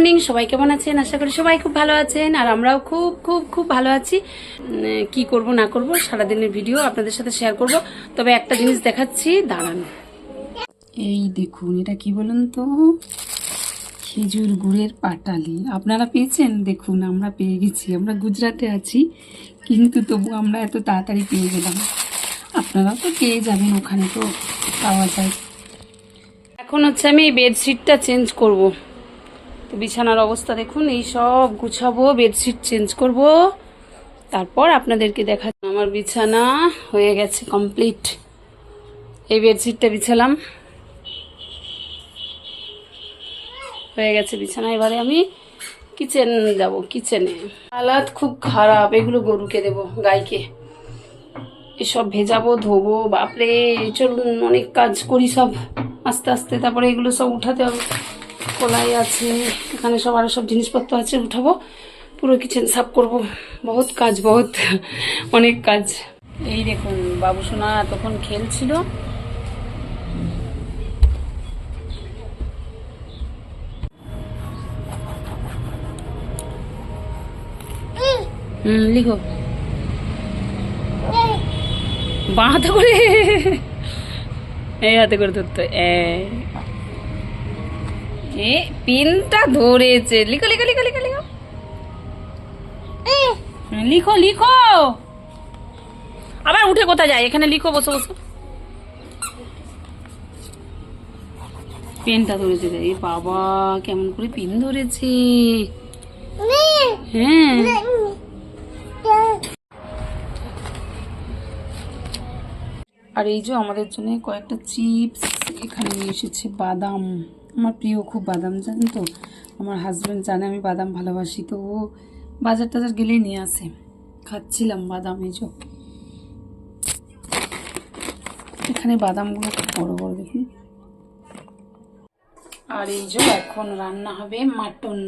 Morning, সবাই কেমন আছেন? আশা করি সবাই খুব ভালো আছেন, আর আমরাও খুব খুব খুব ভালো আছি। কি করব, না করব, সারাদিনের ভিডিও আপনাদের সাথে শেয়ার করব। তবে একটা জিনিস দেখাচ্ছি, দাঁড়ান। এই দেখুন, এটা কি বলুন তো? খেজুর গুড়ের পাটালি। আপনারা পেয়েছেন? দেখুন, আমরা পেয়ে গেছি, আমরা গুজরাটে আছি, কিন্তু তবু আমরা এত তাড়াতাড়ি পেয়ে গেলাম। আপনারাও তো পেয়ে যাবেন, ওখানে তো পাওয়া যায়। এখন হচ্ছে আমি বেডশিটটা চেঞ্জ করব। তো বিছানার অবস্থা দেখুন, এই সব গুছাবো, বেডশিট চেঞ্জ করব। তারপর আপনাদেরকে দেখা আমার বিছানা হয়ে গেছে কমপ্লিট। এই বেডশিটটা বিছালাম। হয়ে গেছে বিছানা, এবারে আমি কিচেন যাব, কিচেনে। হালাত খুব খারাপ, এগুলো গরুকে দেব, গাইকে। এসব ভেজাবো, ধোবো, বাপরে, চলুন, অনেক কাজ করি সব। আস্তে আস্তে তারপরে এগুলো সব উঠাতে হবে। কলাই আছে, এখানে সব আরও সব জিনিসপত্র আছে, উঠাবো। পুরো কিচেন সাফ করব। বহুত কাজ, বহুত, অনেক কাজ। এই দেখুন, বাবু সোনা এতক্ষণ খেলছিল। লিখো। বাঁ হাতে করে। এই হাতে করে ধরতো এ। এ, পিনটা ধরেছে। লিখো লিখো লিখো লিখো লিখো। লিখো লিখো। আবার উঠে কোথায় যায়? এখানে লিখো, বসো বসো। পেনটা ধরেছে রে বাবা, কেমন করে পিন ধরেছে। হ্যাঁ। আর এই যে আমাদের জন্য কয়েকটা চিপস এখানে নিয়ে এসেছে, বাদাম। আমার প্রিয় খুব বাদাম জানেন তো? আমার হাজব্যান্ড জানে আমি বাদাম ভালোবাসি, তো ও বাজার টাজার গেলেই নিয়ে আসে। খাচ্ছিলাম বাদাম যে। এখানে বাদামগুলো খুব বড় বড় দেখুন। আর এই যে এখন রান্না হবে মাটন।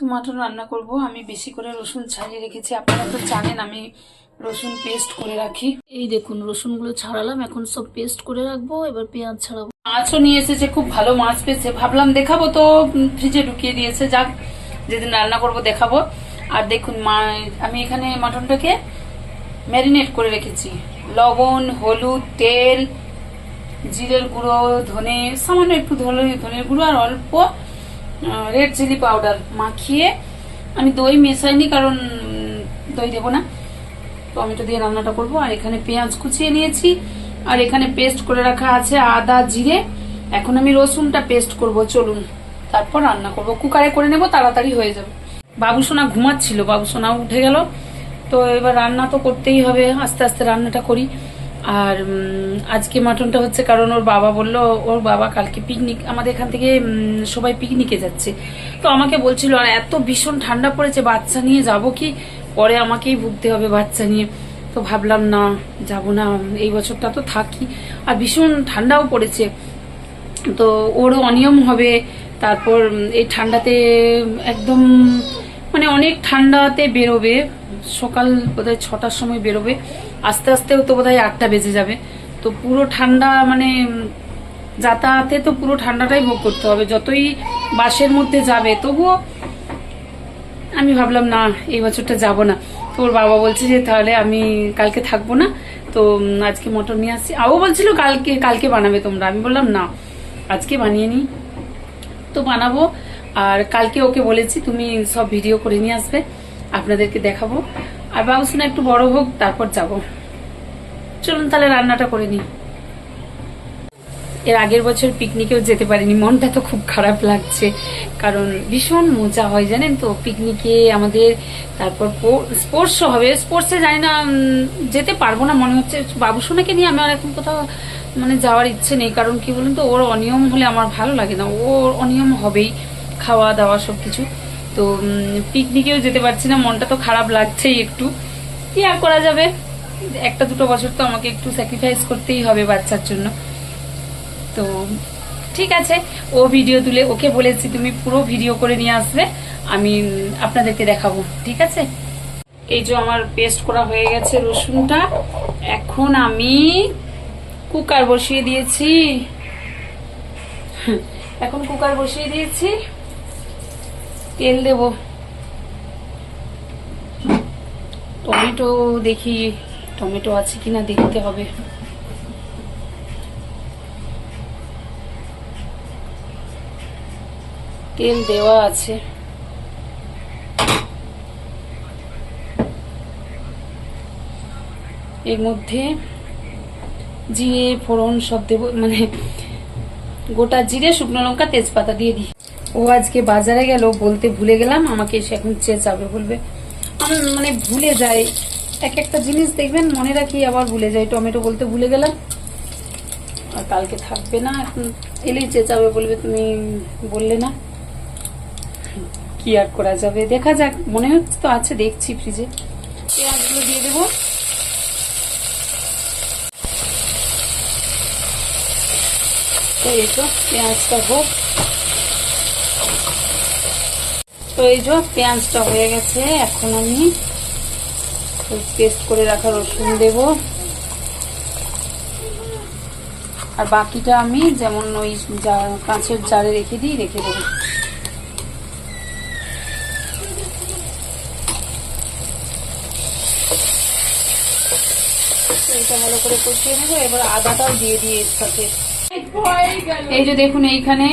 তো মাটন রান্না করব। আমি বেশি করে রসুন ছাড়িয়ে রেখেছি। আপনারা তো জানেন, আমি রসুন পেস্ট করে রাখি। এই দেখুন, রসুনগুলো ছাড়ালাম। এখন সব পেস্ট করে রাখব। এবার পেঁয়াজ ছাড়াবো। মাছও নিয়ে এসেছে, খুব ভালো মাছ পেয়েছে। ভাবলাম দেখাবো তো ফ্রিজে ঢুকিয়ে দিয়েছে। যাক, যেদিন রান্না করব দেখাবো। আর দেখুন, মা, আমি এখানে মাটনটাকে ম্যারিনেট করে রেখেছি। লবণ, হলুদ, তেল, জিরের গুঁড়ো, ধনে, সামান্য একটু ধনে, ধনের গুঁড়ো, আর অল্প রেড চিলি পাউডার মাখিয়ে আমি দই মেশাইনি কারণ দই দেবো না। টমেটো দিয়ে রান্নাটা করব। আর এখানে পেঁয়াজ কুচিয়ে নিয়েছি। আর এখানে পেস্ট করে রাখা আছে আদা, জিরে। এখন আমি রসুনটা পেস্ট করব। চলুন, তারপর রান্না করব। কুকারে করে নেব, তাড়াতাড়ি হয়ে যাবে। বাবু সোনা ঘুমাচ্ছিল, বাবু সোনা উঠে গেল। তো এবার রান্না তো করতেই হবে। আস্তে আস্তে রান্নাটা করি। আর আজকে মাটনটা হচ্ছে কারণ ওর বাবা বলল, ওর বাবা কালকে পিকনিক আমাদের এখান থেকে সবাই পিকনিকে যাচ্ছে। তো আমাকে বলছিল, আর এত ভীষণ ঠান্ডা পড়েছে, বাচ্চা নিয়ে যাব কি? পরে আমাকেই ভুগতে হবে বাচ্চা নিয়ে। তো ভাবলাম, না, যাব না, এই বছরটা তো থাকি। আর ভীষণ ঠান্ডাও পড়েছে। তো ওরও অনিয়ম হবে। তারপর এই ঠান্ডাতে একদম মানে অনেক ঠান্ডাতে বেরোবে। সকাল বোধহয় ছটার সময় বেরোবে। আস্তে আস্তেও তো বোধহয় আটটা বেজে যাবে। তো পুরো ঠান্ডা মানে যাতায়াতে তো পুরো ঠান্ডাটাই ভোগ করতে হবে। যতই বাসের মধ্যে যাবে, তবুও আমি ভাবলাম, না, এই বছরটা যাব না। তো ওর বাবা বলছে যে, তাহলে আমি কালকে থাকব না। তো আজকে মটর নিয়ে আসছি। আও বলছিল, কালকে কালকে বানাবে তোমরা। আমি বললাম, না, আজকে বানিয়ে নি তো বানাবো। আর কালকে ওকে বলেছি, তুমি সব ভিডিও করে নিয়ে আসবে। আপনাদেরকে দেখাবো। আর বাবুসোনা একটু বড় হোক, তারপর যাব। চলুন তাহলে রান্নাটা করে নিই। এর আগের বছর পিকনিকেও যেতে পারিনি, মনটা তো খুব খারাপ লাগছে, কারণ ভীষণ মজা হয়, জানেন তো? পিকনিকে আমাদের তারপর স্পোর্টসও হবে। স্পোর্টসে জানি না যেতে পারব না, মনে হচ্ছে বাবু সোনাকে নিয়ে আমার এখন কোথাও মানে যাওয়ার ইচ্ছে নেই, কারণ কি বলুন তো? ওর অনিয়ম হলে আমার ভালো লাগে না। ওর অনিয়ম হবেই খাওয়া দাওয়া সব কিছু তো পিকনিকেও যেতে পারছি না, মনটা তো খারাপ লাগছেই একটু। কি আর করা যাবে? একটা দুটো বছর তো আমাকে একটু স্যাক্রিফাইস করতেই হবে বাচ্চার জন্য। তো, ঠিক আছে, ও ভিডিও তুলে, ওকে বলেছি তুমি পুরো ভিডিও করে নিয়ে আসবে, আমি আপনাদেরকে দেখাবো, ঠিক আছে? এই যে আমার পেস্ট করা হয়ে গেছে রসুনটা, এখন আমি কুকার বসিয়ে দিয়েছি। এখন কুকার বসিয়ে দিয়েছি। তেল দেব। টমেটো দেখি, টমেটো আছে কিনা দেখতে হবে। তেল দেওয়া আছে। এর মধ্যে জিরে, ফোড়ন সব দেবো মানে গোটা জিরে, শুকনো লঙ্কা, তেজপাতা দিয়ে দিই। ও আজকে বাজারে গেল, বলতে ভুলে গেলাম, আমাকে এসে এখন চেঁচাবে, বলবে। আমি মানে ভুলে যাই। এক একটা জিনিস দেখবেন, মনে রাখি, আবার ভুলে যাই। টমেটো বলতে ভুলে গেলাম। আর কালকে থাকবে না, এখন এলেই চেঁচাবে, বলবে, তুমি বললে না। কি আর করা যাবে? দেখা যাক, মনে হচ্ছে তো আছে, দেখছি ফ্রিজে। পেঁয়াজগুলো দিয়ে দেবো। এই তো, পেঁয়াজটা হোক। তো এই যে পেঁয়াজটা হয়ে গেছে, এখন আমি পেস্ট করে রাখা রসুন দেব। আর বাকিটা আমি যেমন ওই কাঁচের জারে রেখে দিই, রেখে দেবো। এটা ভালো করে কষিয়ে নেব, এবার আদাটাও দিয়ে দিই এর সাথে। এই যে দেখুন এইখানে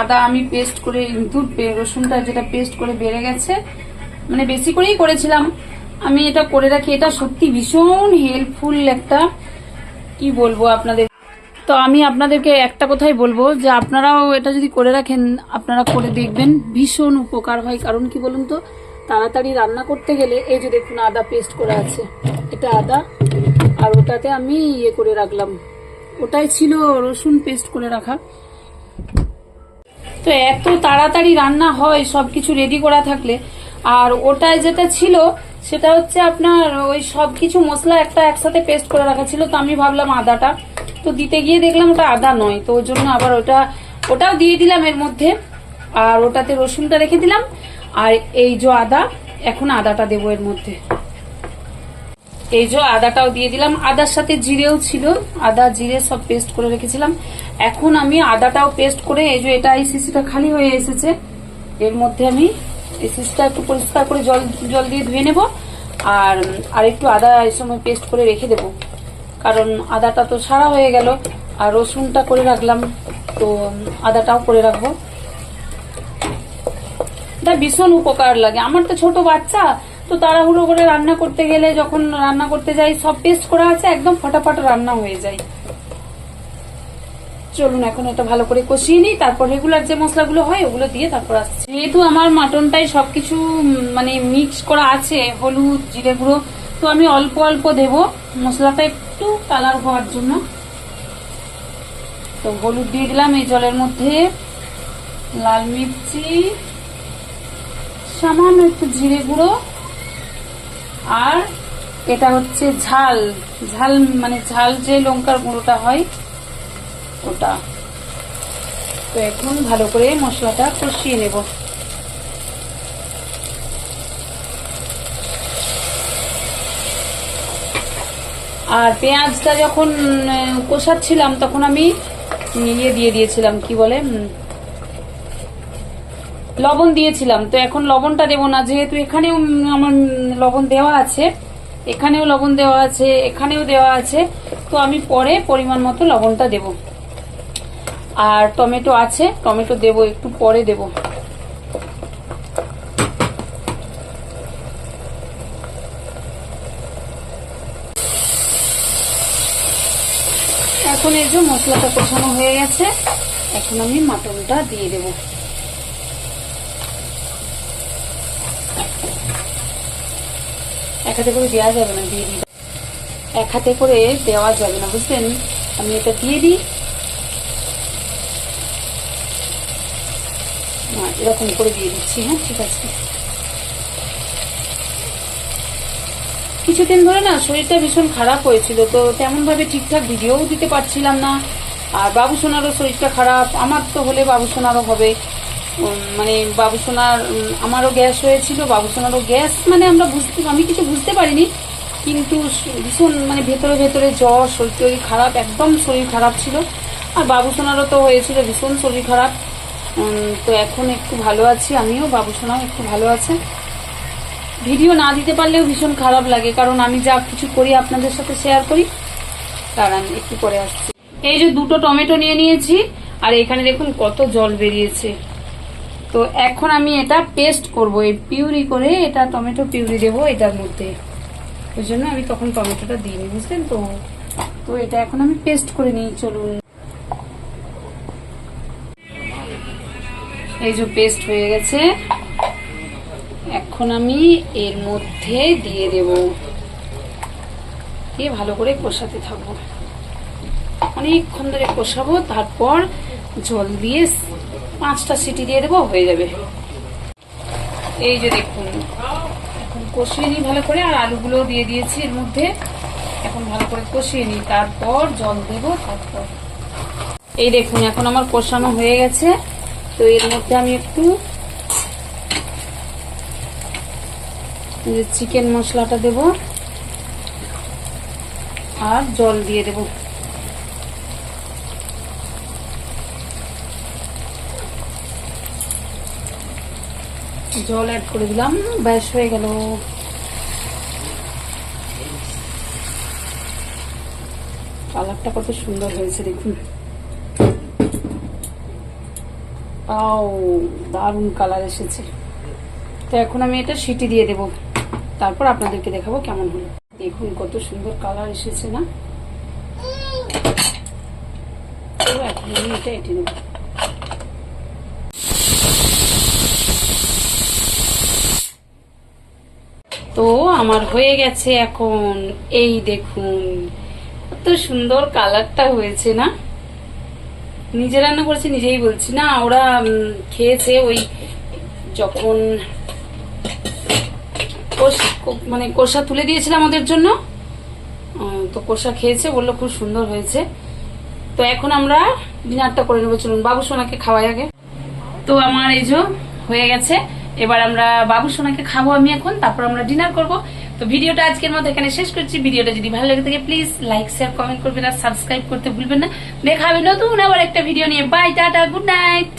আদা আমি পেস্ট করে দুধ রসুনটা যেটা পেস্ট করে বেড়ে গেছে মানে বেশি করেই করেছিলাম। আমি এটা করে রাখি, এটা সত্যি ভীষণ হেল্পফুল একটা, কি বলব আপনাদের? তো আমি আপনাদেরকে একটা কথাই বলব যে আপনারাও এটা যদি করে রাখেন, আপনারা করে দেখবেন, ভীষণ উপকার হয়। কারণ কি বলুন তো, তাড়াতাড়ি রান্না করতে গেলে এই যে দেখুন আদা পেস্ট করা আছে, এটা আদা, আর ওটাতে আমি ইয়ে করে রাখলাম। ওটাই ছিল রসুন পেস্ট করে রাখা। তো এত তাড়াতাড়ি রান্না হয়, সবকিছু রেডি করা থাকলে। আর ওটায় যেটা ছিল, সেটা হচ্ছে আপনার ওই সব কিছু মশলা একটা একসাথে পেস্ট করে রাখা ছিল। তো আমি ভাবলাম আদাটা। তো দিতে গিয়ে দেখলাম ওটা আদা নয়, তো ওই জন্য আবার ওটা, ওটাও দিয়ে দিলাম এর মধ্যে। আর ওটাতে রসুনটা রেখে দিলাম। আর এই যে আদা, এখন আদাটা দেবো এর মধ্যে। এই যে আদাটাও দিয়ে দিলাম। আদার সাথে জিরেও ছিল। আদা, জিরে সব পেস্ট করে রেখেছিলাম। এখন আমি আদাটাও পেস্ট করে এই যে এটা এই সিসিটা খালি হয়ে এসেছে, এর মধ্যে আমি এই সিসিটা একটু পরিষ্কার করে জল জল দিয়ে ধুয়ে নেব আর আর একটু আদা এই সময় পেস্ট করে রেখে দেব। কারণ আদাটা তো সারা হয়ে গেল আর রসুনটা করে রাখলাম, তো আদাটাও করে রাখব। ভীষণ উপকার লাগে। আমার তো ছোট বাচ্চা তো তাড়াহুড়ো করে রান্না করতে গেলে যখন রান্না করতে যাই, সব পেস্ট করা আছে, একদম ফটাফট রান্না হয়ে যায়। চলুন এখন এটা ভালো করে কষিয়ে নিই, তারপর রেগুলার যে মশলাগুলো হয়, ওগুলো দিয়ে তারপর আসছে। যেহেতু আমার মাটনটাই সবকিছু মানে মিক্স করা আছে, হলুদ, জিরে গুঁড়ো, তো আমি অল্প অল্প দেব। মশলাটা একটু কালার হওয়ার জন্য। তো হলুদ দিয়ে দিলাম, এই জলের মধ্যে লাল মির্চি, সামান্য একটু জিরে গুঁড়ো আর এটা হচ্ছে ঝাল। ঝাল মানে ঝাল যে লঙ্কার গুঁড়োটা হয়, ওটা। তো এখন ভালো করে মশলাটা কষিয়ে নেব। আর পেঁয়াজটা যখন কষাচ্ছিলাম, তখন আমি ইয়ে দিয়ে দিয়েছিলাম, কি বলে লবণ দিয়েছিলাম। তো এখন লবণটা দেবো না, যেহেতু এখানেও আমার লবণ দেওয়া আছে, এখানেও লবণ দেওয়া আছে, এখানেও দেওয়া আছে, তো আমি পরে পরিমাণ মতো লবণটা দেব। আর টমেটো আছে, টমেটো দেব, একটু পরে দেব। এখন এই যে মশলাটা কষানো হয়ে গেছে, এখন আমি মাটনটা দিয়ে দেবো। হাতে করে দেওয়া যাবে না, দিয়ে দিই। এক হাতে করে দেওয়া যাবে না, বুঝলেন? আমি এটা দিয়ে দিই। এরকম করে দিয়ে দিচ্ছি হ্যাঁ ঠিক আছে। কিছুদিন ধরে না শরীরটা ভীষণ খারাপ হয়েছিল, তো তেমন ভাবে ঠিকঠাক ভিডিওও দিতে পারছিলাম না। আর বাবু সোনারও শরীরটা খারাপ, আমার তো হলে বাবু সোনারও হবে। মানে বাবুসোনার আমারও গ্যাস হয়েছিল বাবুসোনারও গ্যাস মানে আমরা বুঝতে, আমি কিছু বুঝতে পারিনি। কিন্তু ভীষণ মানে ভেতরে ভেতরে জ্বর, শরীর টরীর খারাপ, একদম শরীর খারাপ ছিল। আর বাবুসোনারও তো হয়েছিল ভীষণ শরীর খারাপ। তো এখন একটু ভালো আছি, আমিও বাবুসোনাও একটু ভালো আছে। ভিডিও না দিতে পারলেও ভীষণ খারাপ লাগে, কারণ আমি যা কিছু করি আপনাদের সাথে শেয়ার করি। দাঁড়ান, একটু পরে আসছি। এই যে দুটো টমেটো নিয়ে নিয়েছি, আর এখানে দেখুন কত জল বেরিয়েছে। তো এখন আমি এটা পেস্ট করব। এই পিউরি করে এটা টমেটো পিউরি দেবো এটার মধ্যে। ওই জন্য আমি তখন টমেটোটা দিইনি, বুঝলেন তো? তো এটা এখন আমি পেস্ট করে নিই, চলুন। এই যে পেস্ট হয়ে গেছে। এখন আমি এর মধ্যে দিয়ে দেব। দিয়ে ভালো করে কষাতে থাকব। অনেকক্ষণ ধরে কষাবো, তারপর জল দিয়ে পাঁচটা সিটি দিয়ে দেবো, হয়ে যাবে। এই যে দেখুন, এখন কষিয়ে নিই ভালো করে, আর আলুগুলো দিয়ে দিয়েছি এর মধ্যে। এখন ভালো করে কষিয়ে নিই, তারপর জল দেব, তারপর। এই দেখুন, এখন আমার কষানো হয়ে গেছে। তো এর মধ্যে আমি একটু চিকেন মশলাটা দেব, আর জল দিয়ে দেব। জল অ্যাড করে দিলাম। ব্যাস, হয়ে গেল। কালারটা কত সুন্দর হয়েছে, দেখুন। আও দারুণ কালার এসেছে। তো এখন আমি এটা সিটি দিয়ে দেব। তারপর আপনাদেরকে দেখাবো কেমন হলো। দেখুন, কত সুন্দর কালার এসেছে না? এখন আমি এটা এঁটে নেব। তো আমার হয়ে গেছে এখন এই দেখুন। কত সুন্দর কালারটা হয়েছে না? নিজে রান্না করেছি, নিজেই বলছি না, ওরা খেয়েছে ওই যখন মানে কষা তুলে দিয়েছিলাম আমাদের জন্য। তো কষা খেয়েছে, বলল খুব সুন্দর হয়েছে। তো এখন আমরা ডিনারটা করে নেব। চলুন, বাবু সোনাকে খাওয়াই আগে। তো আমার এই যে হয়ে গেছে। এবার আমরা বাবু সোনাকে খাব আমি এখন, তারপর আমরা ডিনার করব। তো ভিডিওটা আজকের মতো এখানে শেষ করছি। ভিডিওটা যদি ভালো লাগে থাকে প্লিজ লাইক শেয়ার কমেন্ট করবেন আর সাবস্ক্রাইব করতে ভুলবেন না। দেখা হবে নতুন আবার একটা ভিডিও নিয়ে। By tata good night